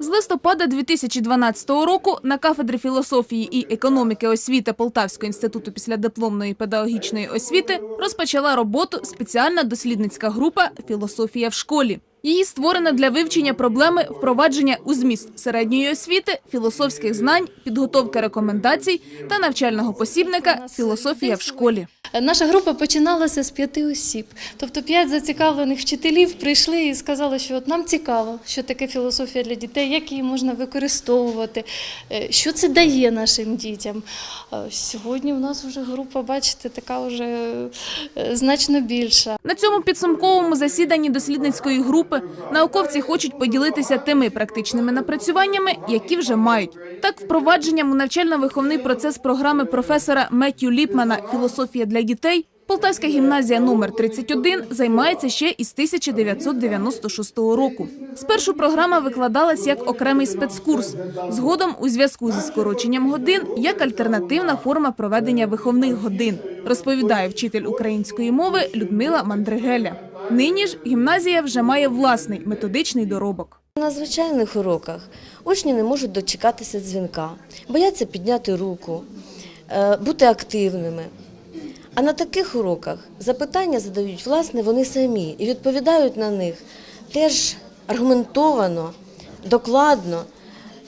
З листопада 2012 року на кафедрі філософії і економіки освіти Полтавського інституту післядипломної педагогічної освіти розпочала роботу спеціальна дослідницька група Філософія в школі. Її створена для вивчення проблеми впровадження у зміст середньої освіти, філософських знань, підготовки рекомендацій та навчального посібника Філософія в школі. Наша група починалася з п'яти осіб. Тобто п'ять зацікавлених вчителів прийшли і сказали, що от нам цікаво, що таке філософія для дітей, як її можна використовувати, е, що це дає нашим дітям. Сьогодні у нас вже група, бачите, така вже е, значно більша. На цьому підсумковому засіданні дослідницької групи науковці хочуть поділитися тими практичними напрацюваннями, які вже мають. Так, впровадженням у навчально-виховний процес програми професора Меттю Ліпмана «Філософія для дітей» Полтавська гімназія номер 31 займається ще із 1996 року. Спершу програма викладалась як окремий спецкурс. Згодом, у зв'язку зі скороченням годин, як альтернативна форма проведення виховних годин, розповідає вчитель української мови Людмила Мандригеля. Нині ж гімназія вже має власний методичний доробок. На звичайних уроках учні не можуть дочекатися дзвінка, бояться підняти руку, е, бути активними. А на таких уроках запитання задають власне вони самі і відповідають на них теж аргументовано, докладно,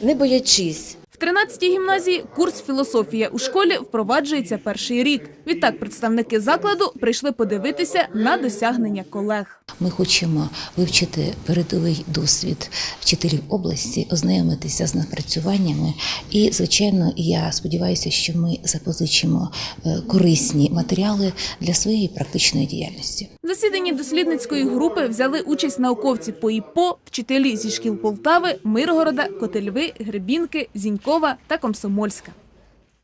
не боячись. В 13-й гімназії курс філософія у школі впроваджується перший рік. Відтак представники закладу прийшли подивитися на досягнення колег. Ми хочемо вивчити передовий досвід вчителів області, ознайомитися з напрацюваннями. І, звичайно, я сподіваюся, що ми запозичимо е, корисні матеріали для своєї практичної діяльності. В засіданні дослідницької групи взяли участь науковці по ІПО, вчителі зі шкіл Полтави, Миргорода, Котельви, Гребінки, Зінькова та Комсомольська.